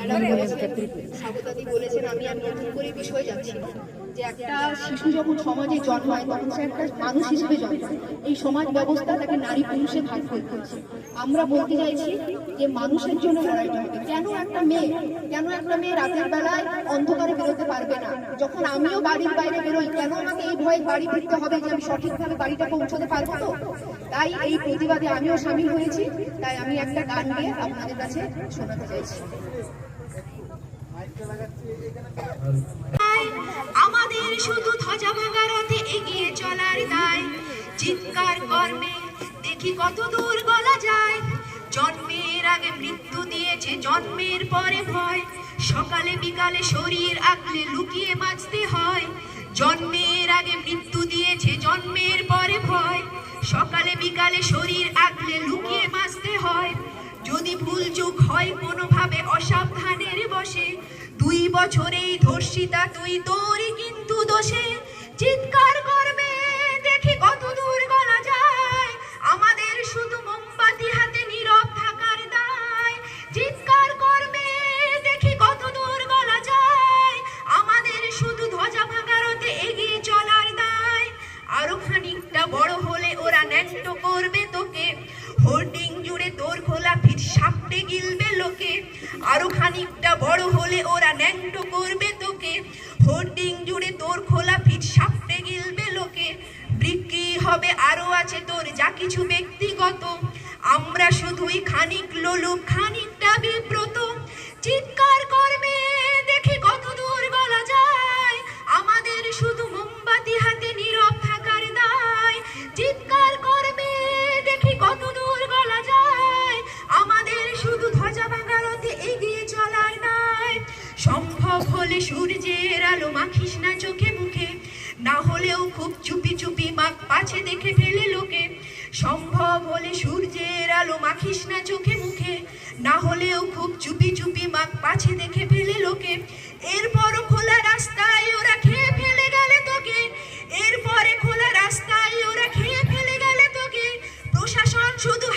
Madam বলেছেন, আমি করে একটা শিশু যখন সমাজে জন্মায়, তখন একটা মানুষ হিসেবে জন্মায়। এই সমাজ ব্যবস্থা তাকে নারী ভাগ আমরা বলতে চাইছি যে মানুষের জন্য লড়াইটা হবে। কেন একটা মেয়ে, কেন একটা মেয়ে রাতের বেলায় অন্ধকারে বেরোতে পারবে না? যখন আমিও বাড়ির বাইরে বেরোই, কেন আমাকে এই ভয়ে বাড়ি ফিরতে হবে যে আমি সঠিকভাবে বাড়িটা পৌঁছতে পারব তো? তাই এই প্রতিবাদে আমিও সামিল হয়েছি। তাই আমি একটা গান নিয়ে আপনাদের কাছে শোনাতে চাইছি। আমাদের শুধু ধ্বজা ভাঙা রথে এগিয়ে চলার দায়। চিৎকার কর্মে দেখি কত দূর গলা যায়। জন্মের আগে মৃত্যু দিয়েছে, জন্মের পরে ভয়। সকালে বিকালে শরীর আগলে লুকিয়ে বাঁচতে হয়। জন্মের আগে মৃত্যু দিয়েছে, জন্মের পরে ভয়। সকালে বিকালে শরীর আগলে লুকিয়ে বাঁচতে হয়। যদি ভুল চুক হয়, কোনোভাবে অসাবধানের বসে। বছরেই ধর্ষিতা তুই তোরই কিন্তু দোষে। চিৎকার করবে আরও খানিকটা বড় হলে ওরা ন্যাংট করবে তোকে। হোর্ডিং জুড়ে তোর খোলা ফির সাপটে গিলবে লোকে। বিক্রি হবে আরও আছে তোর যা কিছু ব্যক্তিগত। আমরা শুধুই খানিক লোলুপ, খানিকটা বিব্রত। চিৎকার করবে, দেখি কত দূর গলা যায়। আমাদের শুধু মোমবাতি হাতে নীরব থাকার দায়। চিৎকার বলে সূর্যের আলো মাখিস না চোখে মুখে। না হলেও খুব চুপি চুপি মাক পাছে দেখে ফেলে লোকে। সম্ভব হলে সূর্যের আলো মাখিস না চোখে মুখে। না হলেও খুব চুপি চুপি মাক পাছে দেখে ফেলে লোকে। এরপরও খোলা রাস্তায় ওরা খেয়ে ফেলে গেলে তোকে। এরপরে খোলা রাস্তায় ওরা খেয়ে ফেলে গেলে তোকে। প্রশাসন শুধু